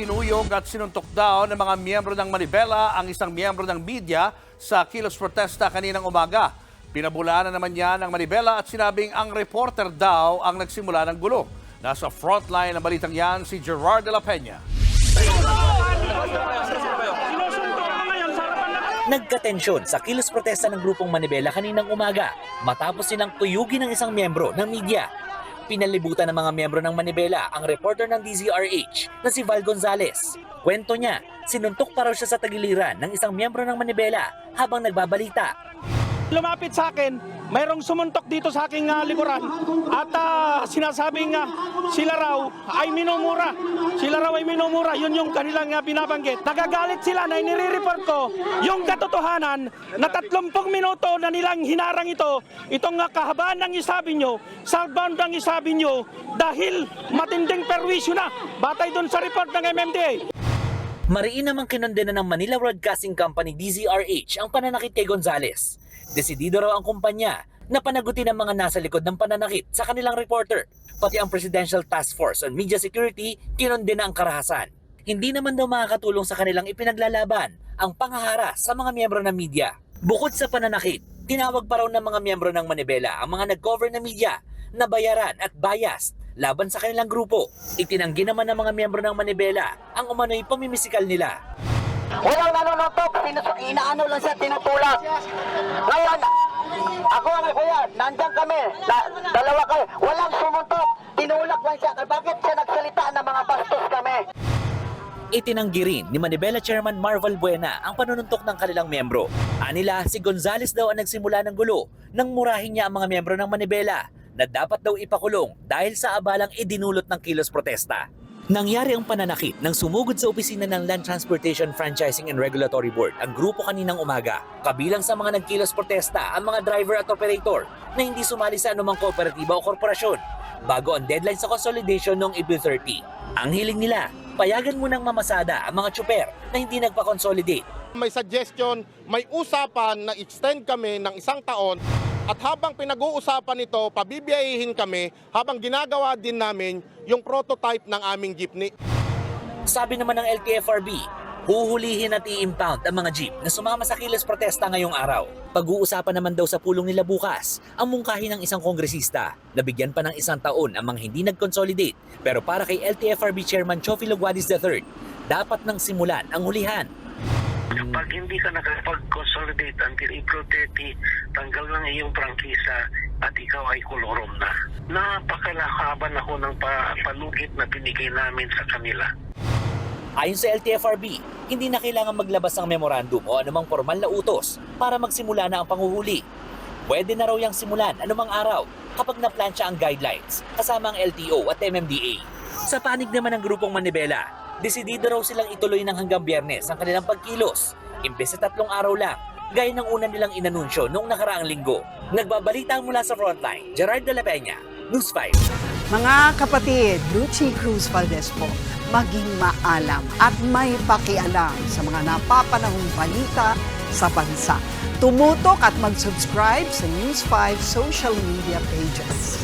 Ikinuyog at sinuntok daw ng mga miyembro ng Manibela ang isang miyembro ng media sa kilos protesta kaninang umaga. Pinabulaan na naman niya ng Manibela at sinabing ang reporter daw ang nagsimula ng gulo. Nasa frontline ng balitang yan si Gerard de la Peña. Nagkatensyon sa kilos protesta ng grupong Manibela kaninang umaga matapos silang tuyugin ng isang miyembro ng media. Pinalibutan ng mga miyembro ng Manibela ang reporter ng DZRH na si Val Gonzales. Kwento niya, sinuntok pa raw siya sa tagiliran ng isang miyembro ng Manibela habang nagbabalita. lumapit sa akin, mayroong sumuntok dito sa aking ah, likuran at ah, sinasabing nga sila raw ay minumura. Sila raw ay minumura, yun yung kanilang uh, binabanggit. Nagagalit sila na inire-report ko yung katotohanan na 30 minuto na nilang hinarang ito, itong uh, kahabaan ng isabi nyo, southbound ng isabi nyo, dahil matinding perwisyo na, batay doon sa report ng MMDA. Mariin namang kinondena ng Manila Broadcasting Company DZRH ang pananakit kay Gonzales. Desidido raw ang kumpanya na panagutin ang mga nasa likod ng pananakit sa kanilang reporter. Pati ang Presidential Task Force on Media Security kinondena ang karahasan. Hindi naman daw makakatulong sa kanilang ipinaglalaban ang pangahara sa mga miyembro ng media. Bukod sa pananakit, tinawag pa raw ng mga miyembro ng Manibela ang mga nag-cover na media na bayaran at biased laban sa kanilang grupo. Itinanggi naman ng mga miyembro ng Manibela ang umano'y pamimisikal nila. Walang nanonotok, inaano lang siya, tinutulak. Ngayon, ako ang kuya, nandyan kami, da- dalawa kayo, walang sumuntok, tinulak lang siya. Bakit siya nagsalita ng mga bastos kami? Itinanggi rin ni Manibela Chairman Marvel Buena ang panununtok ng kanilang miyembro. Anila, si Gonzales daw ang nagsimula ng gulo nang murahin niya ang mga miyembro ng Manibela na dapat daw ipakulong dahil sa abalang idinulot ng kilos protesta. Nangyari ang pananakit nang sumugod sa opisina ng Land Transportation Franchising and Regulatory Board ang grupo kaninang umaga. Kabilang sa mga nagkilos protesta ang mga driver at operator na hindi sumali sa anumang kooperatiba o korporasyon bago ang deadline sa consolidation noong April 30. Ang hiling nila, payagan munang mamasada ang mga tsuper na hindi nagpa-consolidate May suggestion, may usapan na extend kami ng isang taon at habang pinag-uusapan ito, pabibiyahihin kami habang ginagawa din namin yung prototype ng aming jeepney. Sabi naman ng LTFRB, huhulihin at i-impound ang mga jeep na sumama sa kilos protesta ngayong araw. Pag-uusapan naman daw sa pulong nila bukas ang mungkahi ng isang kongresista na bigyan pa ng isang taon ang mga hindi nag-consolidate. Pero para kay LTFRB Chairman Chofi Luguadis III, dapat nang simulan ang hulihan. Pag hindi ka nakapag-consolidate until April 30, tanggal ng iyong prangkisa at ikaw ay kolorom na. Napakalakaban ako ng pa- palugit na binigay namin sa kanila. Ayon sa LTFRB, hindi na kailangan maglabas ng memorandum o anumang formal na utos para magsimula na ang panguhuli. Pwede na raw yang simulan anumang araw kapag naplansya ang guidelines kasama ang LTO at MMDA. Sa panig naman ng grupong Manibela, desidido raw silang ituloy ng hanggang biyernes ang kanilang pagkilos. Imbes sa tatlong araw lang, gaya ng una nilang inanunsyo noong nakaraang linggo. Nagbabalita mula sa frontline, Gerard de la Peña, News 5. Mga kapatid, Lucy Cruz Valdez po, maging maalam at may pakialam sa mga napapanahong balita sa bansa. Tumutok at mag-subscribe sa News 5 social media pages.